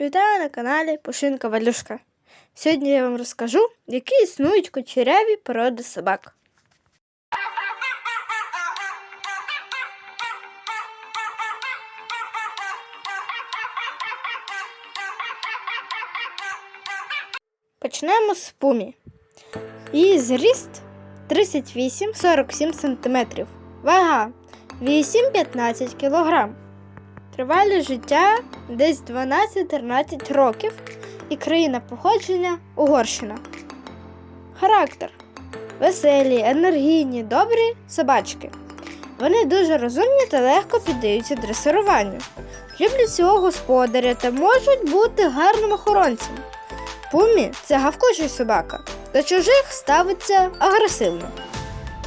Вітаю на каналі Пушинка Валюшка. Сьогодні я вам розкажу, які існують кучеряві породи собак. Почнемо з пумі. Її зріст 38-47 см. Вага 8-15 кг. Тривалість життя десь 12-13 років і країна походження Угорщина. Характер веселі, енергійні, добрі собачки. Вони дуже розумні та легко піддаються дресируванню. Люблять свого господаря та можуть бути гарним охоронцем. Пумі це гавкучий собака. До чужих ставиться агресивно.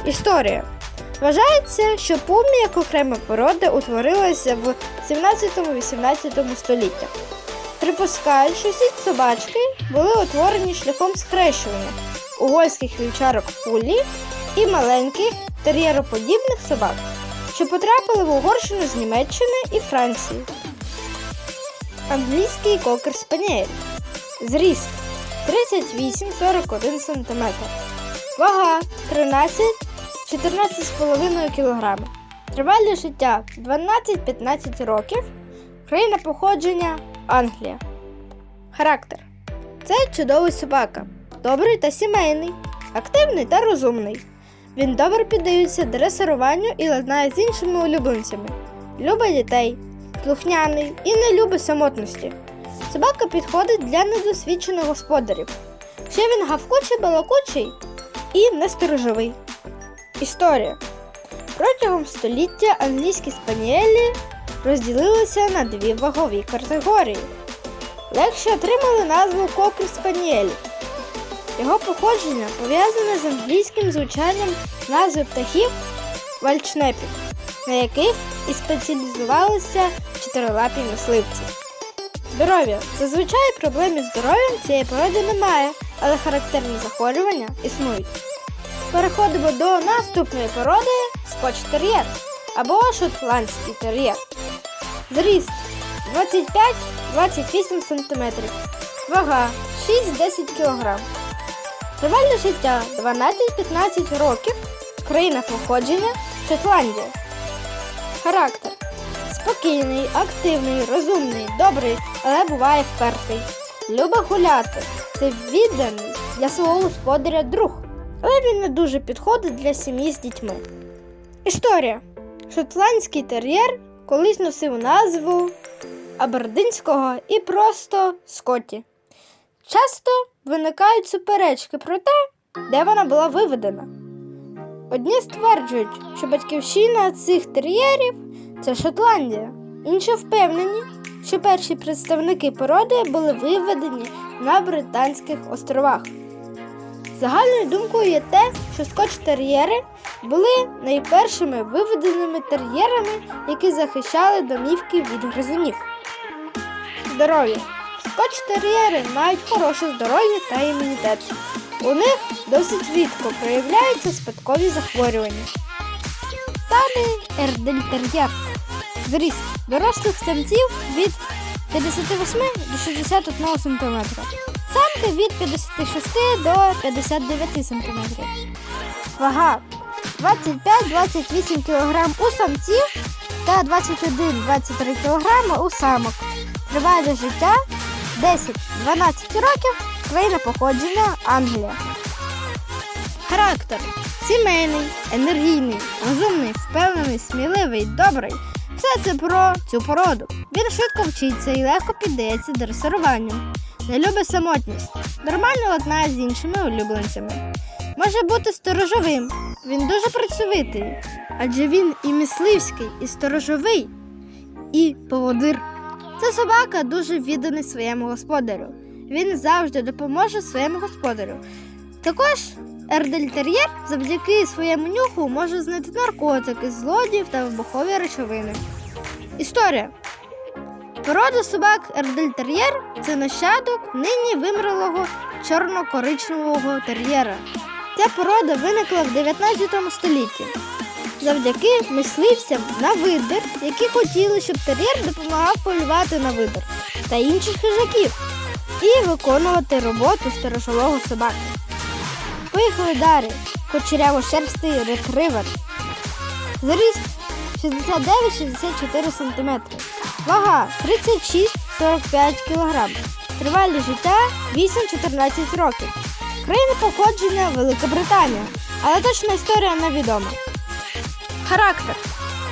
Історія. Вважається, що пумі як окрема порода утворилася в 17-18 століттях. Припускають, що всі собачки були утворені шляхом скрещування угольських вівчарок пулі і маленьких тер'єроподібних собак, що потрапили в Угорщину з Німеччини і Франції. Англійський кокер спаніель. Зріст 38-41 см. Вага 13 14,5 кг. Тривалість життя 12-15 років. Країна походження Англія. Характер. Це чудовий собака. Добрий та сімейний, активний та розумний. Він добре піддається дресируванню і ладнає з іншими улюбленцями. Любить дітей, слухняний і не любить самотності. Собака підходить для недосвідчених господарів. Ще він гавкучий, балакучий і несторожовий. Історія. Протягом століття англійські спаніелі розділилися на дві вагові категорії. Легше отримали назву кокер спаніелі. Його походження пов'язане з англійським звучанням назви птахів вальчнепів, на яких і спеціалізувалися чотирилапі мисливці. Здоров'я. Зазвичай проблем із здоров'ям цієї породи немає, але характерні захворювання існують. Переходимо до наступної породи скотч-тер'єр або шотландський тер'єр. Зріст 25-28 см. Вага 6-10 кг. Тривалість життя 12-15 років. Країна походження Шотландія. Характер спокійний, активний, розумний, добрий, але буває впертий. Любить гуляти. Це відданий для свого господаря друг але він не дуже підходить для сім'ї з дітьми. Історія. Шотландський тер'єр колись носив назву Абердинського і просто Скотті. Часто виникають суперечки про те, де вона була виведена. Одні стверджують, що батьківщина цих тер'єрів це Шотландія, інші впевнені, що перші представники породи були виведені на Британських островах. Загальною думкою є те, що скотч-тер'єри були найпершими виведеними тер'єрами, які захищали домівки від гризунів. Здоров'я. Скотч-тер'єри мають хороше здоров'я та імунітет. У них досить рідко проявляються спадкові захворювання. Далі ердельтер'єр. Зріст дорослих самців від 58 до 61 см самки від 56 до 59 см. Вага 25-28 кг у самців та 21-23 кг у самок. Тривалість життя 10-12 років. Країна походження Англія. Характер сімейний, енергійний, розумний, впевнений, сміливий, добрий. Все це про цю породу. Він швидко вчиться і легко піддається дресируванню не любить самотність, нормально ладнає з іншими улюбленцями. Може бути сторожовим, він дуже працьовитий, адже він і мисливський, і сторожовий, і поводир. Ця собака дуже відданий своєму господарю. Він завжди допоможе своєму господарю. Також ердельтер'єр завдяки своєму нюху може знайти наркотики, злодіїв та вибухові речовини. Історія. Порода собак ердельтер'єр це нащадок нині вимерлого чорно-коричневого тер'єра. Ця порода виникла в 19 столітті завдяки мисливцям на видер, які хотіли, щоб тер'єр допомагав полювати на видер. та інших хижаків і виконувати роботу сторожового собаки. Поїхали далі. Кучеряво-шерстий ретривер. Зріст 69-64 см. Вага 36-45 кг. Тривалість життя 8-14 років. Країна походження Велика Британія. Але точна історія невідома. Характер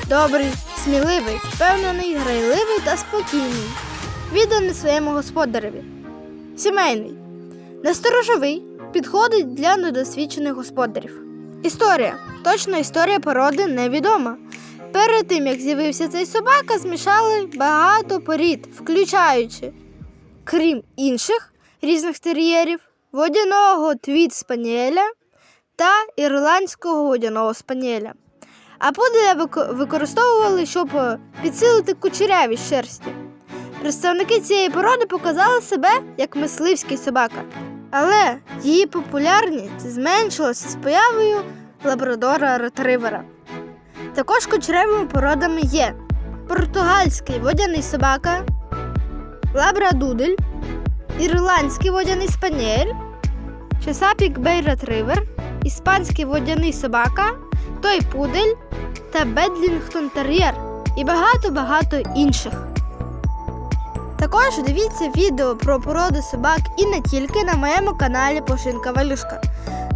добрий, сміливий, впевнений, грайливий та спокійний. Відданий своєму господареві. Сімейний. Несторожовий. Підходить для недосвідчених господарів. Історія. Точна історія породи невідома. Перед тим, як з'явився цей собака, змішали багато порід, включаючи, крім інших різних тер'єрів, водяного твіт спаніеля та ірландського водяного спаніеля. А пуделя використовували, щоб е, підсилити кучерявість шерсті. Представники цієї породи показали себе як мисливський собака, але її популярність зменшилася з появою лабрадора ретривера. Також кучерявими породами є португальський водяний собака, лабрадудель, ірландський водяний спаніель, чесапік бей ретривер, іспанський водяний собака, той пудель та бедлінгтон тер'єр і багато-багато інших. Також дивіться відео про породи собак і не тільки на моєму каналі Пошинка Валюшка.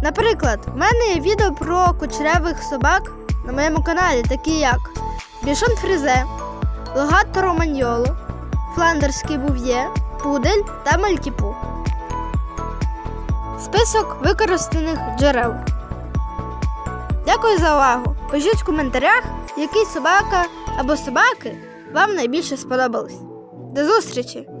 Наприклад, в мене є відео про кучерявих собак на моєму каналі, такі як Бішон Фрізе, Логатто Романьоло, Фландерський Був'є, Пудель та Мальтіпу. Список використаних джерел. Дякую за увагу. Пишіть в коментарях, який собака або собаки вам найбільше сподобались. До зустрічі!